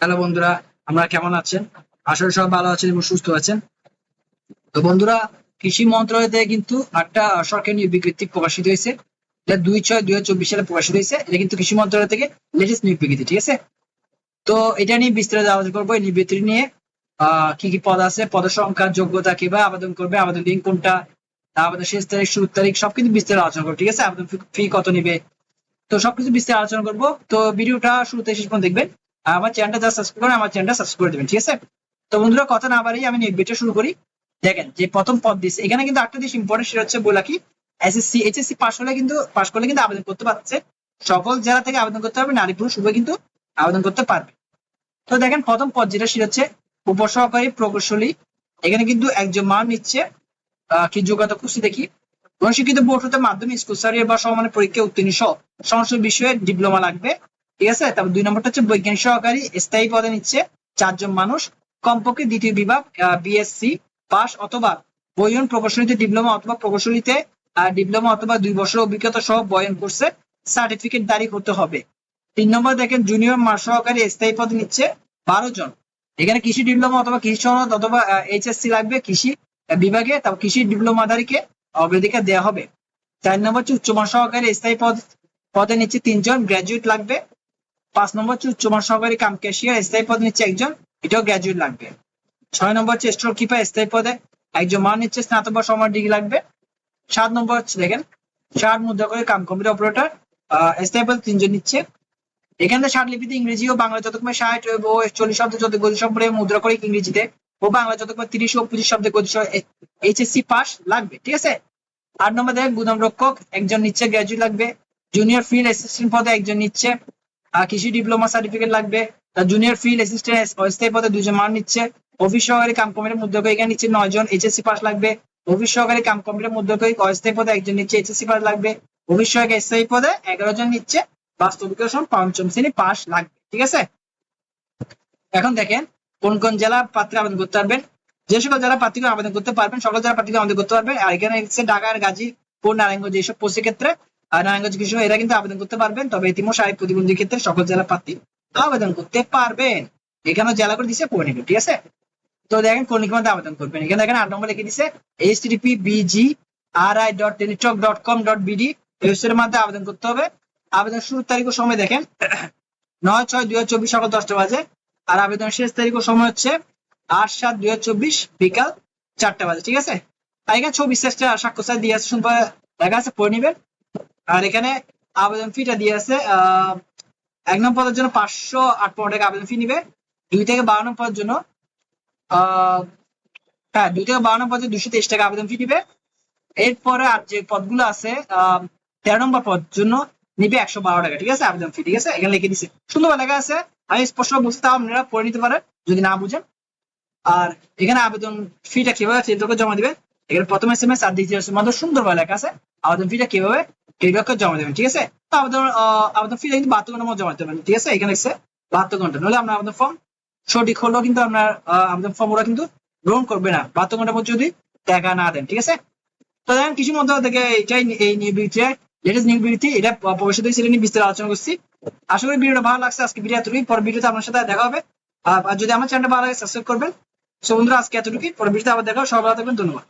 Hello বন্ধুরা, আমরা কেমন আছেন? আসলে সব ভালো আছেন এবং সুস্থ আছেন। তো বন্ধুরা, কৃষি মন্ত্রণালয় থেকে কিন্তু একটা সরকারি নিয়োগ বিজ্ঞপ্তি প্রকাশিত হয়েছে। এটা দুই ছয় দুই হাজার চব্বিশ সালে প্রকাশিত হয়েছে। এটা কিন্তু কৃষি মন্ত্রণালয় থেকে লেটেস্ট নিয়োগ বিজ্ঞপ্তি, ঠিক আছে? তো এটা নিয়ে বিস্তারিত আলোচনা করব। এই নিয়োগ নিয়ে আহ কি কি পদ আছে পদের সংখ্যা, যোগ্যতা কীভাবে আবেদন করবে, আবেদন লিঙ্ক কোনটা আবেদন শেষ তারিখ, শুরু তারিখ, সব কিন্তু বিস্তারিত আলোচনা করব, ঠিক আছে? আবেদন ফি কত নিবে? তো সবকিছু বিস্তারিত আলোচনা করব। তো ভিডিওটা শুরুতে শেষ পর্যন্ত দেখবেন। আমার চ্যানেলটা যারা সাবস্ক্রাইব করেন, আমার চ্যানেলটা সাবস্ক্রাইব করে দেবেন, ঠিক আছে? তো বন্ধুরা, কথা না বাড়িয়ে আমি ভিডিও শুরু করি। দেখেন, যে প্রথম পদ দিচ্ছে এখানে কিন্তু একটা জিনিস ইম্পর্টেন্ট সেটা হচ্ছে বলা কি? এসএসসি এইচএসসি পাস হলে কিন্তু পাস করলে কিন্তু আবেদন করতে পারছে। সকল জেলা থেকে আবেদন করতে পারবে, নারী পুরুষ উভয় কিন্তু আবেদন করতে পারবে। তো দেখেন, প্রথম পদ যেটা, সেটা হচ্ছে উপসহকারী প্রকৌশলী। এখানে কিন্তু একজন মান নিচ্ছে কি যোগ্যতা খুশি দেখি। গণশিক্ষিত বোর্ড হতে মাধ্যমিক স্কুল সারিয়ে বা সমানের পরীক্ষা উত্তীর্ণ সহ সমস্ত বিষয়ে ডিপ্লোমা লাগবে। ঠিক আছে? তারপর দুই নম্বরটা হচ্ছে বৈজ্ঞানিক সহকারী, স্থায়ী পদে নিচ্ছে চারজন মানুষ, কমপক্ষে দ্বিতীয় বিভাগ বিএসসি পাস অথবা বয়ন প্রকৌশলীতে ডিপ্লোমা অথবা প্রকৌশলীতে ডিপ্লোমা অথবা দুই বছর অভিজ্ঞতা সহ বয়ন কোর্সে সার্টিফিকেট দাঁড়ি করতে হবে। তিন নম্বর দেখেন জুনিয়র সহকারী স্থায়ী পদে নিচ্ছে বারো জন। এখানে কৃষি ডিপ্লোমা অথবা কৃষি সনদ অথবা এইচএসসি লাগবে কৃষি বিভাগে, তারপর কৃষি ডিপ্লোমাধারীকে অগ্রাধিকার দেওয়া হবে। চার নম্বর হচ্ছে উচ্চমান সহকারী স্থায়ী পদ, পদে নিচ্ছে তিনজন গ্রাজুয়েট লাগবে। পাঁচ নম্বর হচ্ছে উচ্চমান সহকারী কাম ক্যাশিয়ার স্থায়ী পদে নিচ্ছে একজন, এটাও গ্রাজুয়েট লাগবে। ছয় নম্বর হচ্ছে স্টোর কিপার স্থায়ী পদে একজন মান নিচ্ছে স্নাতক বা সমান ডিগ্রি লাগবে। সাত নম্বর হচ্ছে দেখেন, ষাট মুদ্রা করে কাম কম্পিউটার অপারেটর স্থায়ী পদে তিনজন নিচ্ছে। এখানে ষাট লিপিতে ইংরেজি ও বাংলা যতক্ষণ ষাট ও চল্লিশ শব্দ যত গতি সম্পর্কে মুদ্রা করে ইংরেজিতে, ও বাংলা যতক্ষণ তিরিশ ও পঁচিশ শব্দে গতি এইচএসসি পাস লাগবে, ঠিক আছে? আট নম্বর দেখেন, গুদাম রক্ষক, একজন নিচ্ছে গ্রাজুয়েট লাগবে। জুনিয়র ফিল্ড অ্যাসিস্ট্যান্ট পদে একজন নিচ্ছে। কৃষি ডিপ্লোমা সার্টিফিকেট লাগবে, তার জুনিয়র ফিল্ড অ্যাসিস্ট্যান্ট অস্থায়ী পদে দুজন মান নিচ্ছে অফিস সহকারী কাম কমিটির মধ্যে এখানে নিচ্ছে নয় জন এইচএসসি পাস লাগবে অফিস সহকারী কাম কমিটির মধ্যে অস্থায়ী পদে একজন নিচ্ছে এইচএসসি পাস লাগবে অফিস সহকারী স্থায়ী পদে এগারো জন নিচ্ছে বাস্তবিক পঞ্চম শ্রেণি পাস লাগবে, ঠিক আছে? এখন দেখেন, কোন কোন জেলা প্রার্থী আবেদন করতে পারবেন? যে সকল জেলা প্রার্থীকে আবেদন করতে পারবেন, সকল জেলা প্রার্থীকে আবেদন করতে পারবেন, আর এখানে হচ্ছে ঢাকা আর গাজীপুর নারায়ণগঞ্জ, এইসব পোস্টের ক্ষেত্রে নারায়ণগঞ্জ কৃষি এরা কিন্তু আবেদন করতে পারবেন। তবে ইতিমধ্যে শারীরিক প্রতিবন্ধীর ক্ষেত্রে সকল জেলা প্রার্থী আবেদন করতে পারবেন। এখানে জেলা করে দিছে পড়ে ঠিক আছে। তো দেখেন কোন মধ্যে আবেদন করবেন। এখানে দেখেন আট নম্বর লিখে দিছে H BG R I dot Teletalk dot com dot BD ওয়েবসাইটের মাধ্যমে আবেদন করতে হবে। আবেদন শুরুর তারিখ ও সময় দেখেন। নয় ছয় দুই হাজার চব্বিশ সকাল দশটা বাজে। আর আবেদন শেষ তারিখ ও সময় হচ্ছে আট সাত দুই হাজার চব্বিশ বিকাল চারটা বাজে, ঠিক আছে? আর এখানে ছবি শেষটা সাক্ষর দিয়ে আছে, শুনতে দেখা আছে, পড়ে নিবেন। আর এখানে আবেদন ফিটা দিয়ে আছে এক নম্বর পদের জন্য পাঁচশো আট পনেরো টাকা আবেদন ফি নিবে, দুই থেকে বারো নম্বর পদের জন্য হ্যাঁ দুই থেকে বারো নম্বর পদে দুশো তেইশ টাকা আবেদন ফি নিবে। এরপরে আর যে পদগুলো আছে তেরো নম্বর পদ জন্য নিবে একশো বারো টাকা, ঠিক আছে, আবেদন ফি ঠিক আছে? এখানে লিখে দিছে। সুন্দর লেখা আছে, আমি স্পষ্ট বুঝতে তাও আপনারা পড়ে নিতে পারেন, যদি না বুঝেন। আর এখানে আবেদন ফিটা কীভাবে জমা দিবেন এখানে প্রথম এস এম এস আর দ্বিতীয় এস এম এস সুন্দর লেখা আছে, আবেদন ফিটা কীভাবে টেলিটকে জমা দেবেন ঠিক আছে? তো আহ, আবেদন ফিটা কিন্তু বাহাত্তর ঘণ্টার মধ্যে জমা পারেন ঠিক আছে? এখানে এসে বাহাত্তর ঘণ্টা। নইলে আপনার আবেদন ফর্ম সঠিক হলেও কিন্তু আপনার আবেদন ফর্ম ওরা কিন্তু গ্রহণ করবে না। বাহাত্তর ঘণ্টার মধ্যে যদি টাকা না দেন ঠিক আছে? তো দেখেন কিছু মধ্যে থেকে এটাই এই নির্বিড়িতে লেটেস্ট নির্বিড়িতে এটা প্রবেশিত সেটা নিয়ে বিস্তারিত আলোচনা করছি। আশা করি ভিডিওটা ভালো লাগছে আজকে ভিডিও এতটুকুই পরে ভিডিওতে আপনার সাথে দেখা হবে। আর যদি আমার চ্যানেলটা ভালো লাগে সাবস্ক্রাইব করবেন। সো বন্ধুরা আজকে এতটুকুই। পরে ভিডিওতে আবার দেখা হবে। সবাই ভালো থাকবেন ধন্যবাদ।